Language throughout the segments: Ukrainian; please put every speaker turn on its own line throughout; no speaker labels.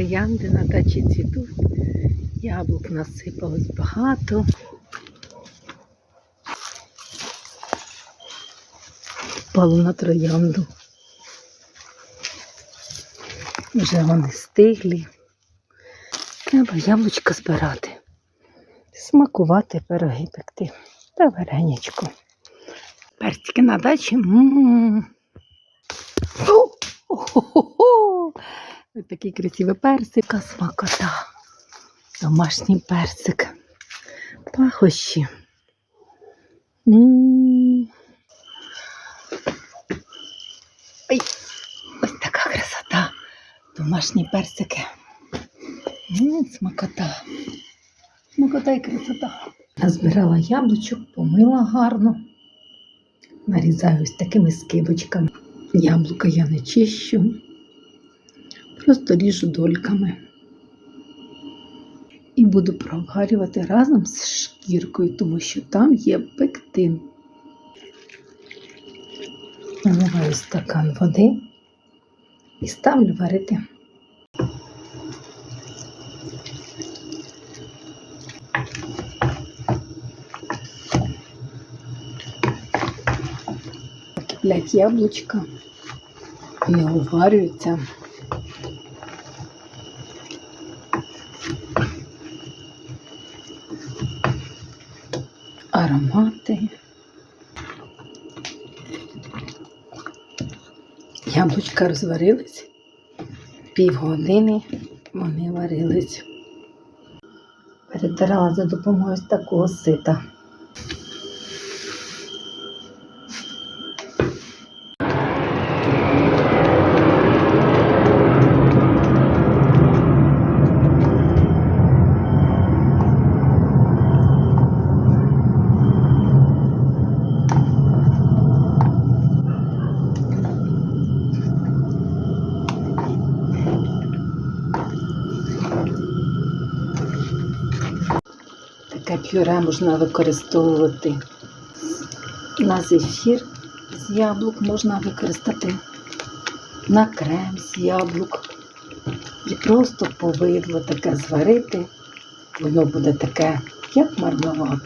троянди на дачі цвітуть. Яблук насипалось багато. Впало на троянду. Вже вони стиглі. Треба яблучка збирати, смакувати, пироги пекти та варенячко. Персики на дачі. М-м-м. О! О-хо-хо-хо! Ось Такий красивий персик, смакота. Домашній персик. Пахощі. Ой, ось така красота. Домашні персики. Смакота. Смакота і красота. Назбирала яблучок, помила гарно. Нарізаю ось такими скибочками. Яблука я не чищу, просто ріжу дольками. І буду проварювати разом з шкіркою, тому що там є пектин. Наливаю стакан води і ставлю варити. Киплять яблучка і уварюються. Аромати. Яблучка розварились. Півгодини вони варились. Перетирала за допомогою такого сита. Таке пюре можна використовувати на зефір з яблук можна використати на крем з яблук. І просто повидло таке зварити. Воно буде таке, як мармелад.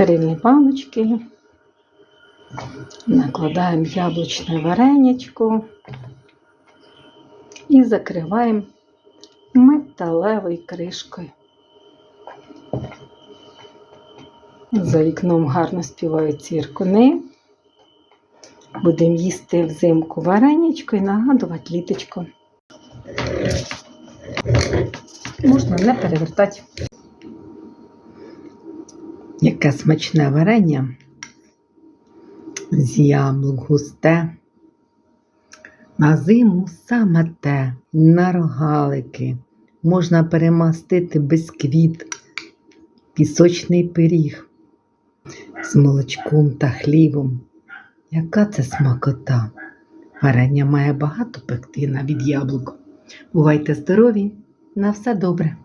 Стерильні баночки. Накладаємо яблучне варенячко і закриваємо металевою кришкою. За вікном гарно співають цвіркуни. Будемо їсти взимку варенячко і нагадувати літочко. Можна не перевертати. Яке смачне варення з яблук густе. На зиму саме те, на рогалики. Можна перемастити бисквіт, пісочний пиріг з молочком та хлібом. Яка це смакота! Варення має багато пектина від яблук. Бувайте здорові! На все добре!